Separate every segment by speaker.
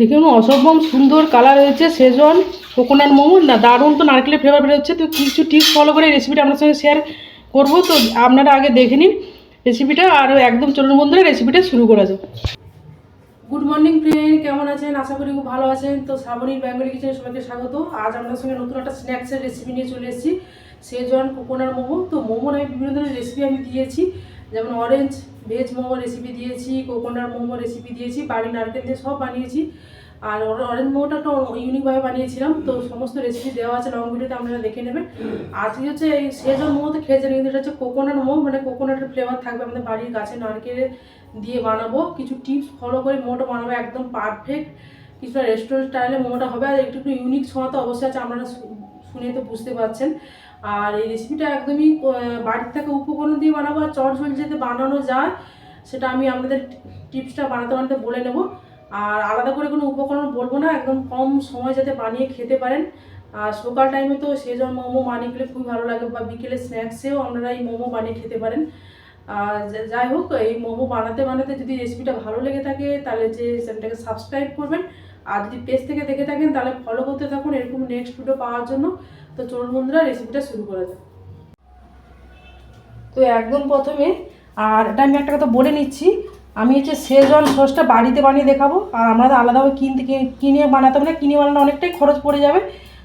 Speaker 1: দেখুন অসম্ভব সুন্দর কালার হয়েছে সেজন কোকোনাট মোমো। না, দারুণ তো নারকেলের ফ্লেভার বেরোচ্ছে তো কিছু টিপস ফলো করে রেসিপিটা আপনার সঙ্গে শেয়ার করব। তো আপনারা আগে দেখে নিন রেসিপিটা আর একদম চলুন বন্ধুরা রেসিপিটা শুরু করা যাক। গুড মর্নিং ফ্রেন্ড কেমন আছেন? আশা করি খুব ভালো আছেন। তো শ্রাবণীর ব্যাঙ্গলি কিচেনে সবাইকে স্বাগত। আজ আপনার সঙ্গে নতুন একটা স্ন্যাক্সের রেসিপি নিয়ে চলে এসেছি। সেজন কোকোনার মোমো। তো মোমোর আমি বিভিন্ন ধরনের রেসিপি আমি দিয়েছি। যেমন অরেঞ্জ ভেজ মোমো রেসিপি দিয়েছি কোকোনার মোমো রেসিপি দিয়েছি বাড়ি নারকেল দিয়ে সব বানিয়েছি। আর অরেঞ্জ মোমোটা একটা ইউনিকভাবে বানিয়েছিলাম, তো সমস্ত রেসিপি দেওয়া আছে লং ভিডিওতে আপনারা দেখে নেবেন। আজকে হচ্ছে এই সেজন মোমো তো খেয়েছেন কিন্তু এটা হচ্ছে কোকোনাট মোমো মানে কোকোনাটের ফ্লেভার থাকবে আমাদের বাড়ির গাছে নারকেলে দিয়ে বানাবো। কিছু টিপস ফলো করে মোমোটা বানাবো, একদম পারফেক্ট কিছুটা রেস্টুরেন্ট স্টাইলে মোমোটা হবে, আর একটু একটু ইউনিক ছোঁয়া তো অবশ্যই আছে আপনারা শুনে তো বুঝতে পারছেন। আর এই রেসিপিটা একদমই বাড়ির থেকে উপকরণ দিয়ে বানাবো আর চট ঝোল যাতে বানানো যায়, সেটা আমি আপনাদের টিপসটা বানাতে বানাতে বলে নেব। আর আলাদা করে কোনো উপকরণ বলব না, একদম কম সময় যাতে বানিয়ে খেতে পারেন। আর সকাল টাইমে তো সেজন মোমো বানিয়ে খেলে খুবই ভালো লাগে বা বিকেলে স্ন্যাক্সেও আপনারা এই মোমো বানিয়ে খেতে পারেন। আর যাই হোক, এই মোমো বানাতে বানাতে যদি রেসিপিটা ভালো লেগে থাকে, তাহলে যে চ্যানেলটাকে সাবস্ক্রাইব করবেন আর যদি পেজ থেকে দেখে থাকেন, তাহলে ফলো করতে থাকুন, এরকম নেক্সট ভিডিও পাওয়ার জন্য। তো চলুন বন্ধুরা রেসিপিটা শুরু করা যাক। তো একদম প্রথমে, আর এটা আমি একটা কথা বলে নিচ্ছি, আমি হচ্ছে সেজন সসটা বাড়িতে বানিয়ে দেখাবো, আর আমরা তো আলাদাভাবে কিনতে কিনে বানাতে হবে না, কিনে বানানো অনেকটাই খরচ পড়ে যাবে।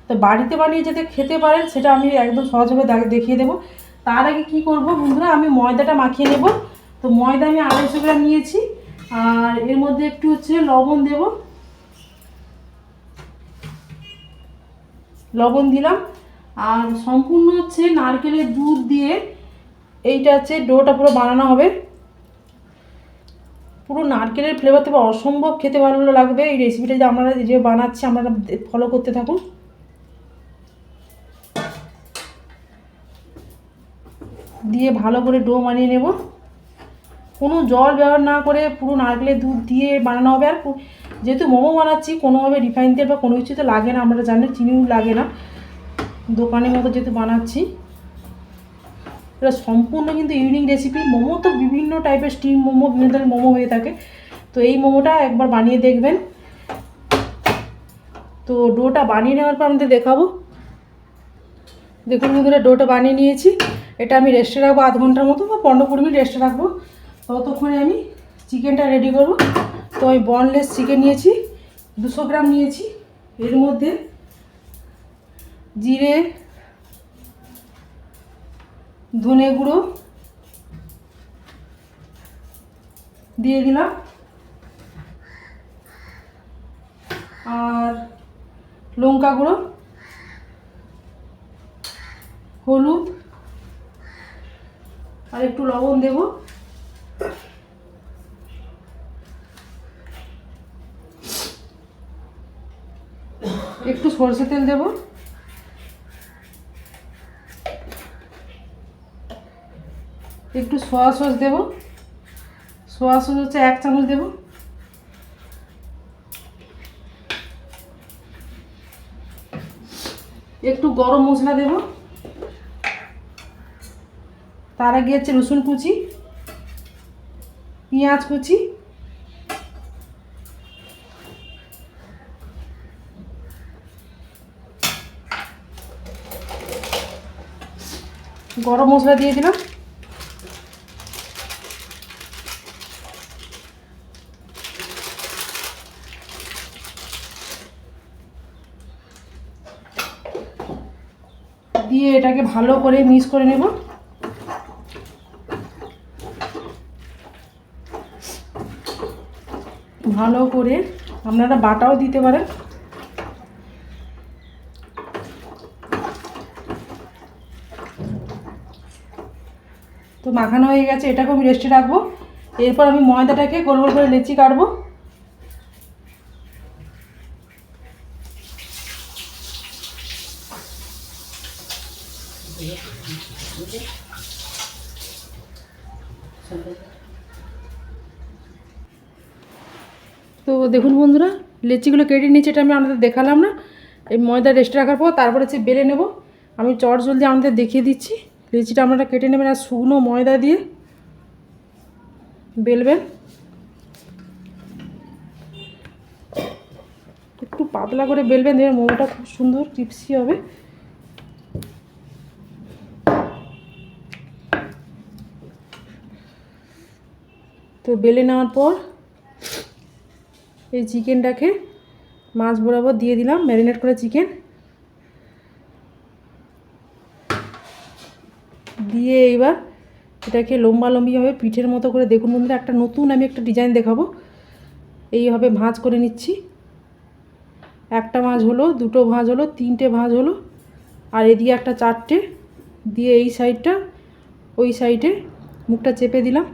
Speaker 1: তো বাড়িতে বানিয়ে যাতে খেতে পারেন, সেটা আমি একদম সহজভাবে দেখিয়ে দেবো। তার আগে কি করব বন্ধুরা, আমি ময়দাটা মাখিয়ে নেব। তো ময়দা আমি আড়াইশো গ্রাম নিয়েছি, আর এর মধ্যে একটু হচ্ছে লবণ দেব। লবণ দিলাম। আর সম্পূর্ণ হচ্ছে নারকেলের দুধ দিয়ে এইটা হচ্ছে ডোটা পুরো বানানো হবে। পুরো নারকেলের ফ্লেভার থেকে অসম্ভব খেতে ভালো লাগবে। এই রেসিপিটা যে আমরা যে বানাচ্ছি আপনারা ফলো করতে থাকুন। দিয়ে ভালো করে ডো বানিয়ে নেব। কোনো জল ব্যবহার না করে পুরো নারকেলের দুধ দিয়ে বানানো হবে। আর যেহেতু মোমো বানাচ্ছি, কোনোভাবে রিফাইন তেল বা কোনো কিছু তো লাগে না, আমরা জানি চিনিও লাগে না। দোকানের মতো যেহেতু বানাচ্ছি। এটা সম্পূর্ণ কিন্তু ইউনিক রেসিপি মোমো তো বিভিন্ন টাইপের স্টিম মোমো, বিভিন্ন ধরনের মোমো হয়ে থাকে। তো এই মোমোটা একবার বানিয়ে দেখবেন। তো ডোটা বানিয়ে নেওয়ার পর আমাদের দেখাবো। দেখুন বন্ধুরা, ডোটা বানিয়ে নিয়েছি। এটা আমি রেস্টে রাখব আধ ঘণ্টার মতো বা পনেরো কুড়ি মিনিট রেস্টে রাখব। ততক্ষণে আমি চিকেনটা রেডি করব। তো আমি বনলেস চিকেন নিয়েছি, দুশো গ্রাম নিয়েছি। এর মধ্যে জিরে, ধনে গুঁড়ো দিয়ে দিলাম। আর লঙ্কা গুঁড়ো, হলুদ, আর একটু লবণ দেব। একটু সরষে তেল দেবো। একটু সোয়া সস দেব। সোয়া সস হচ্ছে এক চামচ দেব। একটু গরম মশলা দেব। তার আগে হচ্ছে রসুন কুচি, পেঁয়াজ কুচি গরম মশলা দিয়ে দিলাম। দিয়ে এটাকে ভালো করে মিক্স করে নেব। ভালো করে আপনারা বাটাও দিতে পারেন। তো মাখানো হয়ে গেছে এটাকে আমি রেস্টে রাখব। এরপর আমি ময়দাটাকে গোল গোল করে লেচি কাটবো। তো দেখুন বন্ধুরা, লেচিগুলো কেটে নিয়েছি, এটা আমি আপনাদের দেখালাম না। এই ময়দা রেস্টে রাখার পর তারপরে হচ্ছে বেলে নেব। আমি চট জলদি আপনাদের দেখিয়ে দিচ্ছি। লেচিটা আপনারা কেটে নেবেন আর শুকনো ময়দা দিয়ে বেলবেন। একটু পাতলা করে বেলবেন, দেখবেন মোমোটা খুব সুন্দর ক্রিপসি হবে। তো বেলে নেওয়ার পর এই চিকেনটাকে মাছ বরাবর দিয়ে দিলাম, ম্যারিনেট করা চিকেন। দিয়ে এবার এটাকে লম্বা লম্বিভাবে পিঠের মতো করে দেখুন বন্ধুরা, একটা নতুন আমি একটা ডিজাইন দেখাবো। এইভাবে ভাঁজ করে নিচ্ছি। একটা ভাঁজ হলো, দুটো ভাঁজ হলো, তিনটে ভাঁজ হলো, আর এদিকে একটা চারটে। দিয়ে এই সাইডটা, ওই সাইডে মুখটা চেপে দিলাম।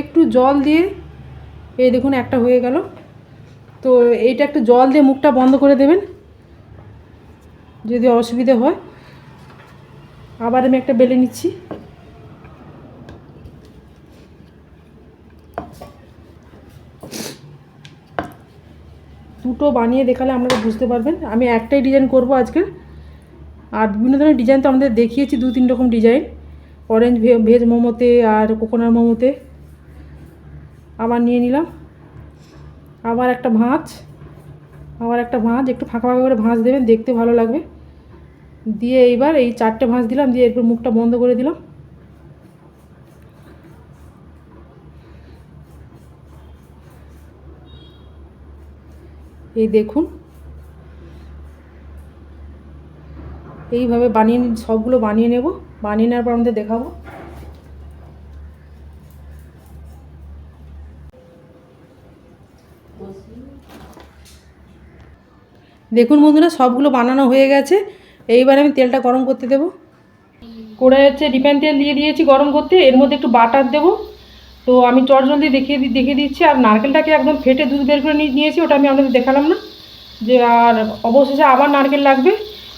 Speaker 1: একটু জল দিয়ে, এই দেখুন একটা হয়ে গেল। তো এইটা একটু জল দিয়ে মুখটা বন্ধ করে দেবেন, যদি অসুবিধে হয়। আবার আমি একটা বেলে নিচ্ছি। দুটো বানিয়ে দেখালে আপনারা বুঝতে পারবেন। আমি একটাই ডিজাইন করব আজকে। আর বিভিন্ন ধরনের ডিজাইন তো আমাদের দেখিয়েছি দু তিন রকম ডিজাইন। অরেঞ্জ ভেজ মোমোতে আর কোকোনাট মোমোতে। আবার নিয়ে নিলাম। আবার একটা ভাঁজ। আবার একটা ভাঁজ, একটু ফাঁকা ফাঁকা করে ভাঁজ দেবেন, দেখতে ভালো লাগবে। দিয়ে এইবার এই চারটে ভাঁজ দিলাম, দিয়ে এরপর মুখটা বন্ধ করে দিলাম। এই দেখুন। এইভাবে বানিয়ে, সবগুলো বানিয়ে নেব। বানিয়ে নেওয়ার পর আমাদের দেখাবো। দেখুন বন্ধুরা, সবগুলো বানানো হয়ে গেছে। এইবার আমি তেলটা গরম করতে দেবো। করে হচ্ছে রিফাইন তেল দিয়ে দিয়েছি গরম করতে। এর মধ্যে একটু বাটার দেবো। তো আমি চটজলদি দেখিয়ে দেখিয়ে দিচ্ছি। আর নারকেলটাকে একদম ফেটে দুধ বের করে নিয়ে নিয়েছি, ওটা আমি আপনাদের দেখালাম না। যে আর অবশেষে আবার নারকেল লাগবে।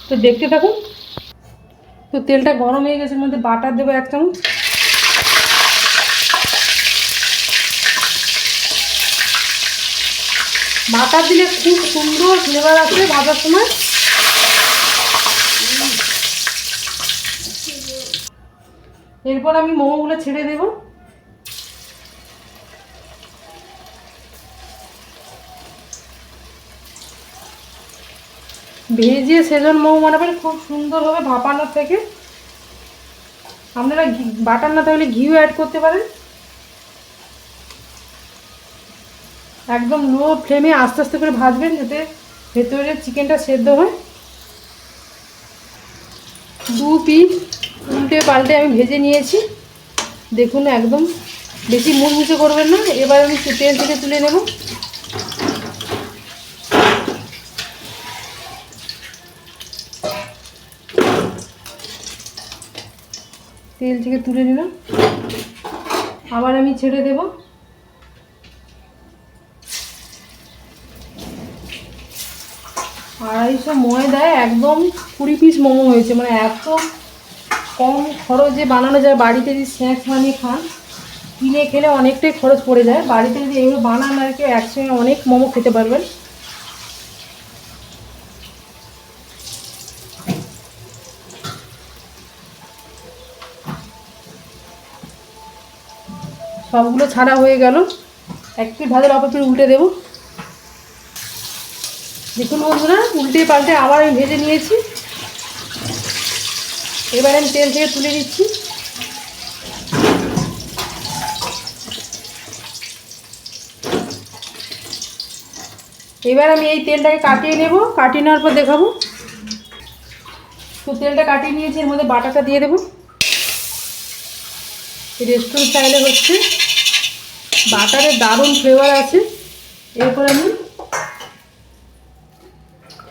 Speaker 1: তো দেখতে থাকুন। তো তেলটা গরম হয়ে গেছে, এর মধ্যে বাটার দেবো এক চামচ। বাটার দিলে খুব সুন্দর ফ্লেভার আসবে ভাজার সময়। এরপর আমি মোমোগুলো ছেড়ে দেব। ভেজে সেজন মোমো বানাবেন, খুব সুন্দর হবে ভাপানোর থেকে। আপনারা বাটার না থাকলে ঘিও অ্যাড করতে পারেন। একদম লো ফ্লেমে আস্তে আস্তে করে ভাজবেন যাতে ভেতরে চিকেনটা সেদ্ধ হয়। দু পিস উল্টে পাল্টে আমি ভেজে নিয়েছি। দেখুন একদম বেশি মুচমুচে করবেন না, এবার আমি তেল থেকে তুলে নেব। তেল থেকে তুলে নিলাম। আবার আমি ছেড়ে দেবো। আড়াইশো ময়দায় একদম কুড়ি পিস মোমো হয়েছে। মানে এত কম খরচে বানানো যায়, বাড়িতে যদি স্ন্যাক্স বানিয়ে খান, কিনে খেলে অনেকটাই খরচ পড়ে যায়। বাড়িতে যদি এগুলো বানান, আর কি একসঙ্গে অনেক মোমো খেতে পারবেন। সবগুলো ছাড়া হয়ে গেল। এক প্লেট ভাতের অপর উল্টে দেবো। দেখুন বন্ধুরা, উল্টে পাল্টে আবার আমি ভেজে নিয়েছি। এবার আমি তেল থেকে তুলে নিচ্ছি। এবার আমি এই তেলটাকে কাটিয়ে নেব। কাটিয়ে নেওয়ার পর দেখাবো। তো তেলটা কাটিয়ে নিয়েছি, এর মধ্যে বাটাটা দিয়ে দেবো। রেস্টুরেন্ট স্টাইলে হচ্ছে। বাটারের দারুণ ফ্লেভার আছে। এরপর আমি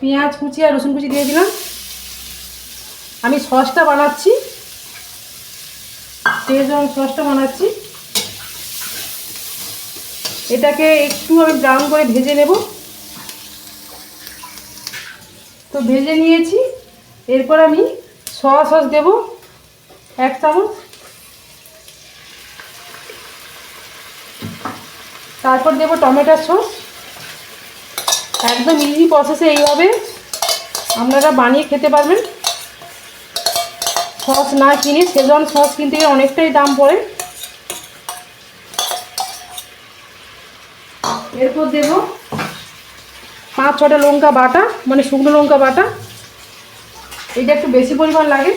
Speaker 1: পেঁয়াজ কুচি আর রসুন কুচি দিয়ে দিলাম। আমি সসটা বানাচ্ছি। শেজওয়ান সসটা বানাচ্ছি। এটাকে একটু আমি ব্রাউন করে ভেজে নেব। তো ভেজে নিয়েছি। এরপর আমি সয়া সস দেব, এক চামচ। তারপর দেব টমেটোর সস। একদম ইজি প্রসেসে এইভাবে আপনারা বানিয়ে খেতে পারবেন। সস না কিনে সেজন সস কিনতে গেলে অনেকটাই দাম পড়ে। এরপর দেব পাঁচ ছটা লঙ্কা বাটা মানে শুকনো লঙ্কা বাটা। এটা একটু বেশি পরিমাণ লাগে।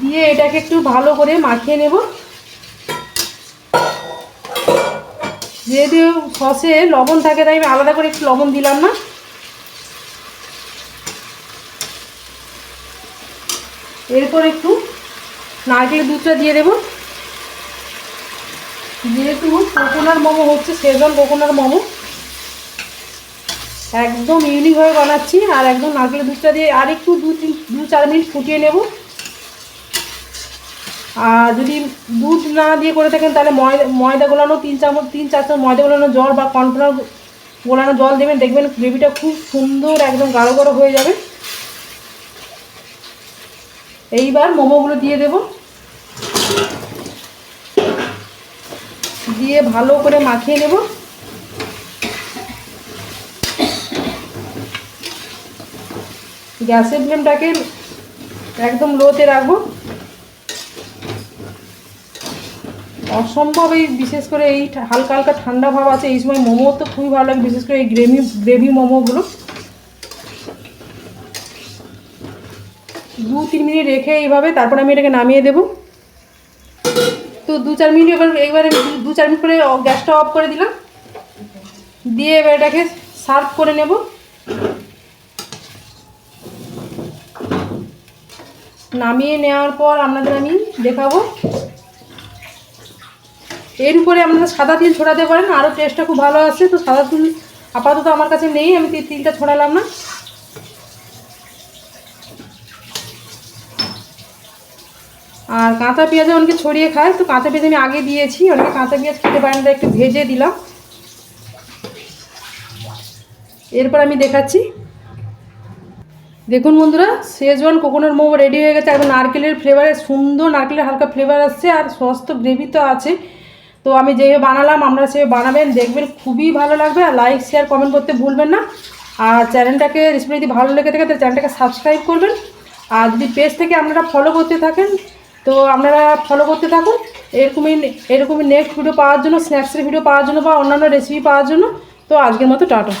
Speaker 1: দিয়ে এটাকে একটু ভালো করে মাখিয়ে নেব। যেহেতু সসে লবণ থাকে, তাই আমি আলাদা করে একটু লবণ দিলাম না। এরপর একটু নারকেলের দুধটা দিয়ে দেবো। যেহেতু কোকোনার মোমো হচ্ছে সেজন কোকোনার মোমো। একদম ইউনিকভাবে বানাচ্ছি, আর একদম নারকেলের দুধটা দিয়ে আর একটু দু তিন, দু চার মিনিট ফুটিয়ে নেব। আর যদি দুধ না দিয়ে করে থাকেন, তাহলে ময়দা ময়দা গোলানো, তিন চামচ, তিন চার চামচ ময়দা গোলানো জল বা কর্নফ্লাওয়ার গোলানো জল দেবেন, দেখবেন গ্রেভিটা খুব সুন্দর একদম গাঢ় গাঢ় হয়ে যাবে। এইবার মোমোগুলো দিয়ে দেব। দিয়ে ভালো করে মাখিয়ে নেব। গ্যাসের ফ্লেমটাকে একদম লোতে রাখব। অসম্ভব এই বিশেষ করে এই হালকা হালকা ঠান্ডা ভাব আছে। এই সময় মোমো তো খুবই ভালো লাগে, বিশেষ করে এই গ্রেভি গ্রেভি মোমোগুলো। দু, তিন মিনিট রেখে এইভাবে তারপর আমি এটাকে নামিয়ে দেব। তো দু, চার মিনিট এবার এইবার দু- চার মিনিট করে গ্যাসটা অফ করে দিলাম। দিয়ে এবার এটাকে সার্ভ করে নেব। নামিয়ে নেওয়ার পর আপনাদের আমি দেখাবো। এর উপরে আপনারা সাদা তিল ছড়াতে পারেন, আরও টেস্টটা খুব ভালো আসছে, তো সাদা তিল আপাতত আমার কাছে নেই, আমি তিলটা ছড়ালাম না। আর কাঁচা পেঁয়াজে অনেকে ছড়িয়ে খায়, তো কাঁচা পেঁয়াজ আমি আগে দিয়েছি, অনেকে কাঁচা পেঁয়াজ খেতে পারেন একটু ভেজে দিলাম। এরপর আমি দেখাচ্ছি। দেখুন বন্ধুরা শেজওয়ান কোকোনাট মোমো রেডি হয়ে গেছে, একদম নারকেলের ফ্লেভারে সুন্দর নারকেলের হালকা ফ্লেভার আসছে, আর সস তো গ্রেভি তো আছে। তো আমি যেভাবে বানালাম আপনারা সেভাবে বানাবেন, দেখবেন খুবই ভালো লাগবে আর লাইক শেয়ার কমেন্ট করতে ভুলবেন না। আর চ্যানেলটাকে রেসিপি যদি ভালো লেগে থাকে, তাহলে চ্যানেলটাকে সাবস্ক্রাইব করবেন। আর যদি পেজ থেকে আপনারা ফলো করতে থাকেন, তো আপনারা ফলো করতে থাকুন। এরকমই এরকমই নেক্সট ভিডিও পাওয়ার জন্য স্ন্যাক্সের ভিডিও পাওয়ার জন্য বা অন্যান্য রেসিপি পাওয়ার জন্য। তো আজকের মতো টাটা।